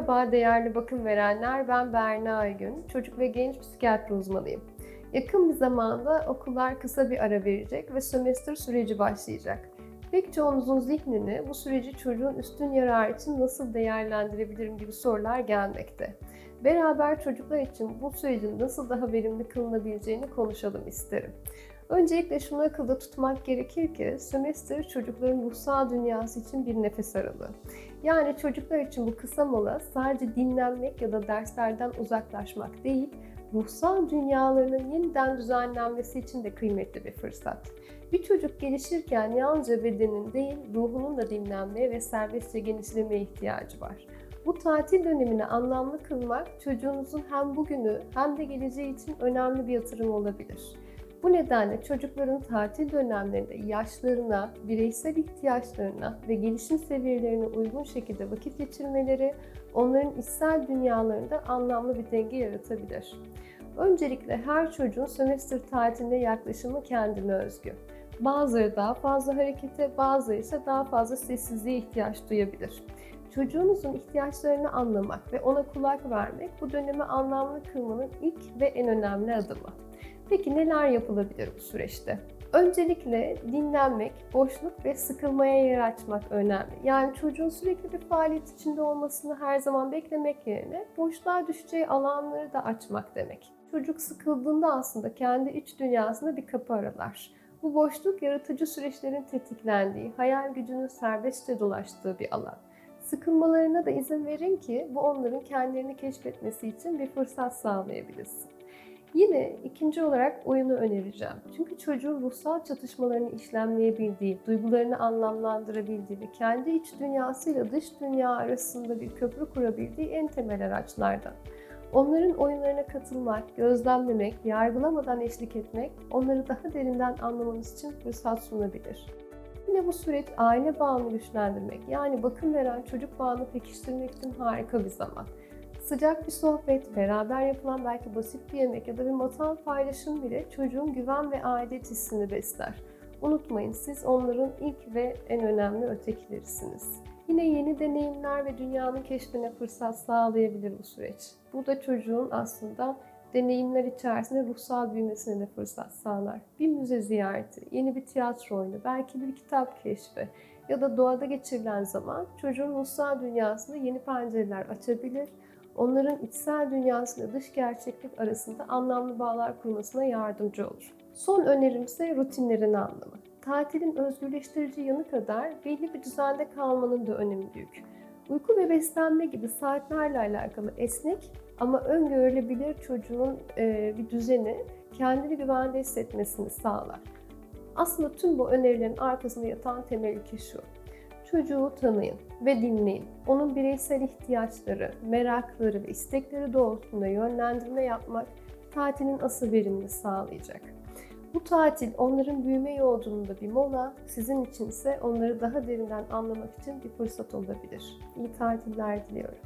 Merhaba değerli bakım verenler, ben Berna Aygün, çocuk ve genç psikiyatri uzmanıyım. Yakın bir zamanda okullar kısa bir ara verecek ve sömestr süreci başlayacak. Pek çoğunuzun zihnine bu süreci çocuğun üstün yararı için nasıl değerlendirebilirim gibi sorular gelmekte. Beraber çocuklar için bu sürecin nasıl daha verimli kılınabileceğini konuşalım isterim. Öncelikle şunu akılda tutmak gerekir ki sömestr çocukların ruhsal dünyası için bir nefes aralığı. Yani çocuklar için bu kısa mola sadece dinlenmek ya da derslerden uzaklaşmak değil, ruhsal dünyalarının yeniden düzenlenmesi için de kıymetli bir fırsat. Bir çocuk gelişirken yalnızca bedenin değil, ruhunun da dinlenmeye ve serbestçe genişlemeye ihtiyacı var. Bu tatil dönemini anlamlı kılmak çocuğunuzun hem bugünü hem de geleceği için önemli bir yatırım olabilir. Bu nedenle çocukların tatil dönemlerinde yaşlarına, bireysel ihtiyaçlarına ve gelişim seviyelerine uygun şekilde vakit geçirmeleri onların içsel dünyalarında anlamlı bir denge yaratabilir. Öncelikle her çocuğun sömestr tatiline yaklaşımı kendine özgü. Bazıları daha fazla harekete, bazıları ise daha fazla sessizliğe ihtiyaç duyabilir. Çocuğunuzun ihtiyaçlarını anlamak ve ona kulak vermek bu dönemi anlamlı kılmanın ilk ve en önemli adımı. Peki neler yapılabilir bu süreçte? Öncelikle dinlenmek, boşluk ve sıkılmaya yer açmak önemli. Yani çocuğun sürekli bir faaliyet içinde olmasını her zaman beklemek yerine boşluğa düşeceği alanları da açmak demek. Çocuk sıkıldığında aslında kendi iç dünyasında bir kapı aralar. Bu boşluk yaratıcı süreçlerin tetiklendiği, hayal gücünün serbestçe dolaştığı bir alan. Sıkılmalarına da izin verin ki bu onların kendilerini keşfetmesi için bir fırsat sağlayabilirsin. Yine ikinci olarak oyunu önereceğim. Çünkü çocuğun ruhsal çatışmalarını işlemleyebildiği, duygularını anlamlandırabildiği ve kendi iç dünyasıyla dış dünya arasında bir köprü kurabildiği en temel araçlardan. Onların oyunlarına katılmak, gözlemlemek, yargılamadan eşlik etmek onları daha derinden anlamanız için fırsat sunabilir. Yine bu süreç aile bağını güçlendirmek yani bakım veren çocuk bağını pekiştirmek için harika bir zaman. Sıcak bir sohbet, beraber yapılan belki basit bir yemek ya da bir masal paylaşım bile çocuğun güven ve aidiyet hissini besler. Unutmayın siz onların ilk ve en önemli ötekilerisiniz. Yine yeni deneyimler ve dünyanın keşfine fırsat sağlayabilir bu süreç. Bu da çocuğun aslında deneyimler içerisinde ruhsal büyümesine de fırsat sağlar. Bir müze ziyareti, yeni bir tiyatro oyunu, belki bir kitap keşfi ya da doğada geçirilen zaman çocuğun ruhsal dünyasında yeni pencereler açabilir onların içsel dünyasıyla dış gerçeklik arasında anlamlı bağlar kurmasına yardımcı olur. Son önerim ise rutinlerin anlamı. Tatilin özgürleştirici yanı kadar belli bir düzende kalmanın da önemi büyük. Uyku ve beslenme gibi saatlerle alakalı esnek ama öngörülebilir çocuğun e, bir düzeni kendini güvende hissetmesini sağlar. Aslında tüm bu önerilerin arkasında yatan temel ilke şu. Çocuğu tanıyın ve dinleyin. Onun bireysel ihtiyaçları, merakları ve istekleri doğrultusunda yönlendirme yapmak tatilin asıl verimini sağlayacak. Bu tatil onların büyüme yolculuğunda bir mola, sizin için ise onları daha derinden anlamak için bir fırsat olabilir. İyi tatiller diliyorum.